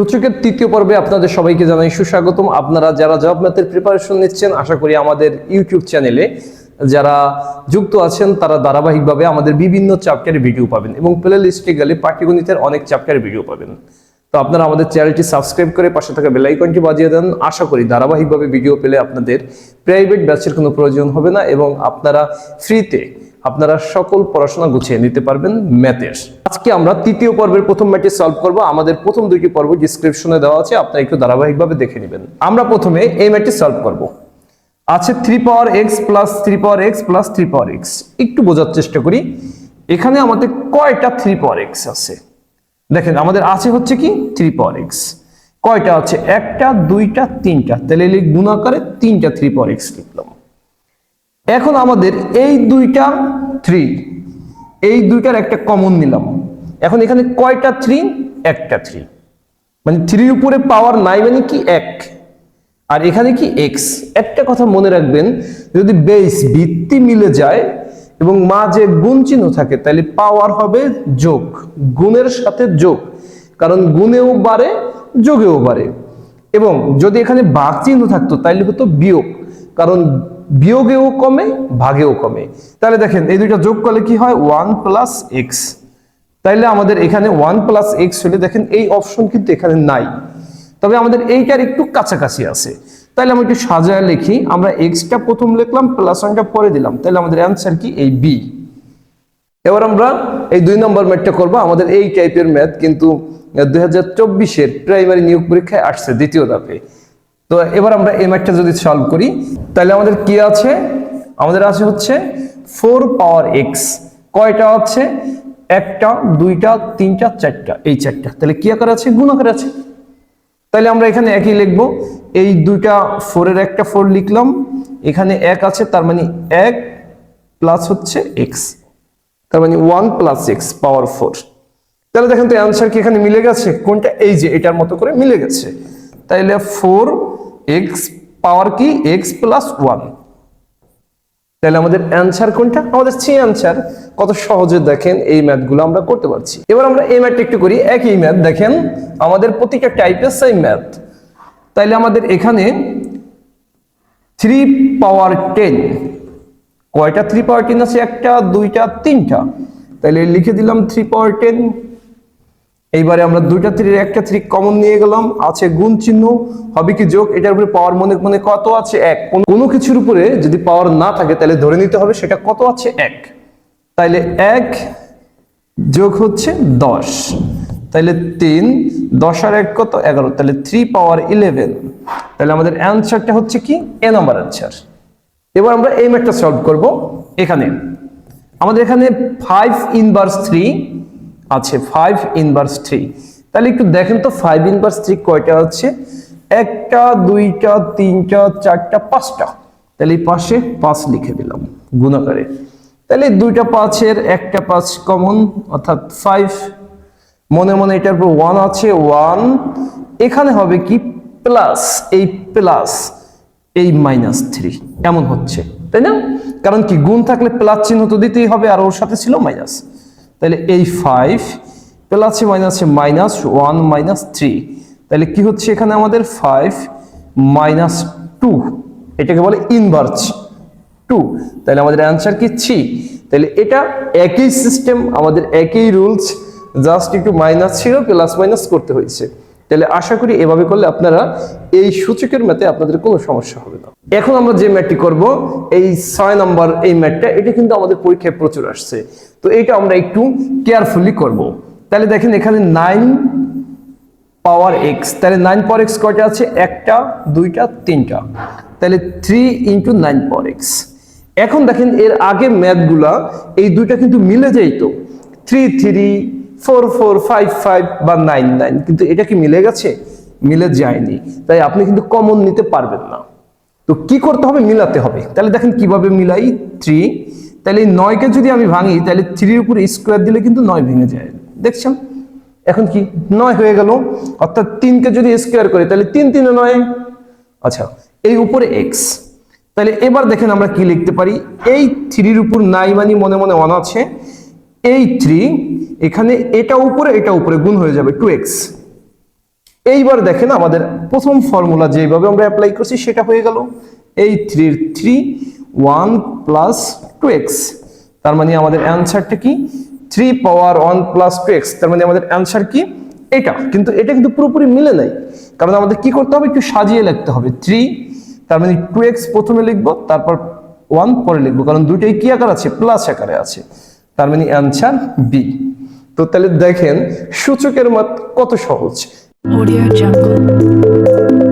সূচকের তৃতীয় পর্বে আপনাদের সবাইকে জানাই সুস্বাগতম। আপনারা যারা জব ম্যাথের প্রিপারেশন নিচ্ছেন, আশা করি আমাদের ইউটিউব চ্যানেলে যারা যুক্ত আছেন, তারা ধারাবাহিকভাবে আমাদের বিভিন্ন চ্যাপ্টারের ভিডিও পাবেন এবং প্লে লিস্টে গেলে পাটিগণিতের অনেক চ্যাপ্টারের ভিডিও পাবেন। তো আপনারা আমাদের চ্যানেলটি সাবস্ক্রাইব করে পাশে থাকা বেল আইকনটি বাজিয়ে দেন। আশা করি ধারাবাহিকভাবে ভিডিও পেলে আপনাদের প্রাইভেট ব্যাচের কোনো প্রয়োজন হবে না এবং আপনারা ফ্রিতে আপনারা সকল পড়াশোনা গুছিয়ে নিতে পারবেন ম্যাথের। আজকে আমরা তৃতীয় পর্বের প্রথম ম্যাথটি সলভ করব। আমাদের প্রথম দুইটি পর্ব ডিসক্রিপশনে দেওয়া আছে, আপনারা একটু ধারাবাহিকভাবে দেখে নেবেন। আমরা প্রথমে এই ম্যাথটি সলভ করব। আছে three power x plus three power x plus three power x একটু বোঝার চেষ্টা করি। এখানে আমাদের কয়টা থ্রি পাওয়ার এক্স আছে? দেখেন, আমাদের আছে হচ্ছে কি? থ্রি পাওয়ার এক্স কয়টা আছে? একটা, দুইটা, তিনটা। তাহলে গুণাকারে তিনটা থ্রি পাওয়ার এক্স লিখলাম। এখন আমাদের এই দুইটা থ্রি এই দুইটার একটা কমন নিলাম। এখন এখানে কয়টা থ্রি একটা থ্রি মানে থ্রির উপরে পাওয়ার নাই মানে কি? এক। আর এখানে কি? এক্স একটা কথা মনে রাখবেন, যদি বেস ভিত্তি মিলে যায় এবং মাঝে গুণ চিহ্ন থাকে, তাহলে পাওয়ার হবে যোগ, গুণের সাথে যোগ। কারণ গুণেও বাড়ে, যোগেও বাড়ে। এবং যদি এখানে ভাগ চিহ্ন থাকতো, তাহলে হতো বিয়োগ। কারণ বিয়োগেও কমে, ভাগেও কমে। তাহলে দেখেন, এই দুইটা যোগ করলে কি হয়? One plus x. তাইলে আমাদের এখানে ওয়ান প্লাস এক্স হলে দেখেন, এই অপশন কিন্তু এখানে নাই। তবে আমাদের এইটার একটু কাছাকাছি আছে। তাহলে আমরা একটু সাজায় লিখি। আমরা এক্সটা প্রথম লিখলাম, প্লাস ওয়ানটা পরে দিলাম। তাহলে আমাদের অ্যান্সার কি? এই বি। এবার আমরা এই দুই নম্বর ম্যাথটা করব। আমাদের এই টাইপের ম্যাথ কিন্তু দুই হাজার চব্বিশের প্রাইমারি নিয়োগ পরীক্ষায় আসছে দ্বিতীয় ধাপে। তো এবার আমরা এই ম্যাথটা যদি সলভ করি, তাহলে আমাদের কি আছে? আমাদের আছে হচ্ছে ফোর পাওয়ার এক্স কয়টা আছে? একটা, দুইটা, তিনটা, চারটা। এই চারটা। তাহলে কি আকার আছে? গুণ আকার আছে। তাহলে আমরা এখানে একই লিখব। এই দুইটা ফোরের একটা ফোর লিখলাম। এখানে এক আছে, তার মানে এক প্লাস হচ্ছে এক্স তার মানে one plus x power four তাহলে দেখেন তো অ্যান্সার কি এখানে মিলে গেছে? কোনটা? এই যে, এটার মতো করে মিলে গেছে। তাইলে ফোর এক্স পাওয়ার কি? এক্স প্লাস ওয়ান তাহলে আমাদের অ্যান্সার কোনটা? আমাদের সি অ্যান্সার কত সহজে দেখেন এই ম্যাথগুলো আমরা করতে পারছি। এবার আমরা এই ম্যাথটা একটু করি। একই ম্যাথ দেখেন আমাদের প্রতিটা টাইপের সেম ম্যাথ তাইলে আমাদের এখানে থ্রি পাওয়ার টেন কয়টা থ্রি পাওয়ার টেন আছে? একটা, দুইটা, তিনটা। তাইলে লিখে দিলাম থ্রি পাওয়ার টেন এইবারে আমরা দুইটা থ্রির একটা থ্রি কমন নিয়ে গেলাম, আছে গুণ চিহ্ন, হবে কি যোগ? এটার উপরে পাওয়ার মনে মনে কত আছে? এক। কোনো কিছুর উপরে যদি পাওয়ার না থাকে, তাহলে ধরে নিতে হবে সেটা কত আছে? এক। তাইলে এক যোগ হচ্ছে দশ। তাহলে তিন, দশ আর এক কত? এগারো। তাহলে থ্রি পাওয়ার ইলেভেন তাহলে আমাদের অ্যান্সারটা হচ্ছে কি? এ নাম্বার অ্যান্সার এবার আমরা এই ম্যাথটা সলভ করব এখানে। আমাদের এখানে ফাইভ ইনভার্স থ্রি আছে ফাইভ ইনভার্স থ্রি তাহলে একটু দেখেন তো ফাইভ ইনভার্স থ্রি কয়টা আছে? একটা, দুইটা, তিনটা, চারটা, পাঁচটা। তাহলে এই পাশে পাঁচ লিখে দিলাম গুণাকারে। তাহলে দুইটা পাঁচের একটা পাঁচ কমন অর্থাৎ ফাইভ মনে মনে এটার উপর ওয়ান আছে ওয়ান এখানে হবে কি? প্লাস এই প্লাস এই মাইনাস থ্রি এমন হচ্ছে, তাই না? কারণ কি, গুণ থাকলে প্লাস চিহ্ন তো দিতেই হবে, আর ওর সাথে ছিল মাইনাস তাহলে এই ফাইভ প্লাসে মাইনাসে মাইনাস ওয়ান মাইনাস থ্রি তাহলে কি হচ্ছে এখানে আমাদের ফাইভ মাইনাস টু এটাকে বলে ইনভার্স টু তাহলে আমাদের অ্যান্সার কি ছি তাহলে এটা একই সিস্টেম আমাদের একই রুলস জাস্ট একটু মাইনাস ছিল প্লাস মাইনাস করতে হয়েছে। তাহলে আশা করি এভাবে করলে আপনারা এই সূচকের ম্যাথে আপনাদের কোনো সমস্যা হবে না। এখন আমরা যে ম্যাটটি করব, এই ছয় নম্বর এই ম্যাটটা, এটা কিন্তু আমাদের পরীক্ষায় প্রচুর আসছে। তো এটা আমরা একটু কেয়ারফুলি করব। তাহলে দেখেন এখানে নাইন পাওয়ার এক্স তাহলে নাইন পাওয়ার এক্স কয়টা আছে? একটা, দুইটা, তিনটা। তাহলে three into nine power x এখন দেখেন এর আগে ম্যাথগুলা এই দুইটা কিন্তু মিলে যাইতো। Three three four four five five বা নাইন নাইন কিন্তু এটা কি মিলে গেছে? মিলে যায়নি। তাই আপনি কিন্তু কমন নিতে পারবেন না। তো কি করতে হবে? মিলাতে হবে। তাহলে দেখেন কীভাবে মিলাই? থ্রি তাহলে নয়কে যদি আমি ভাঙি, তাহলে থ্রির উপরে স্কোয়ার দিলে কিন্তু নয় ভেঙে যায়। দেখছেন? এখন কি? নয় হয়ে গেল। অর্থাৎ তিনকে যদি স্কোয়ার করি, তাহলে তিন তিনে নয়। আচ্ছা এই উপরে এক্স তাহলে এবার দেখেন আমরা কি লিখতে পারি? এই থ্রির উপর নাই মানি মনে মনে ওয়ান আছে। এই থ্রি এখানে এটা উপরে এটা উপরে গুণ হয়ে যাবে টু এক্স এইবার দেখেন আমাদের প্রথম ফর্মুলা যেভাবে আমরা অ্যাপ্লাই করছি, সেটা হয়ে গেল এই থ্রির three one plus two x তার মানে আমাদের অ্যান্সারটা কি? Three power one plus two x তার মানে আমাদের অ্যান্সার কি? এটা। কিন্তু এটা কিন্তু পুরোপুরি মিলে নাই। কারণ আমাদের কি করতে হবে? একটু সাজিয়ে লিখতে হবে। থ্রি তার মানে টু এক্স প্রথমে লিখব, তারপর ওয়ান পরে লিখব। কারণ দুইটাই কি আকার আছে? প্লাস আকারে আছে। তার মানে অ্যান্সার বি তো তাহলে দেখেন, সূচকের মত কত সহজ? Audio Jungle.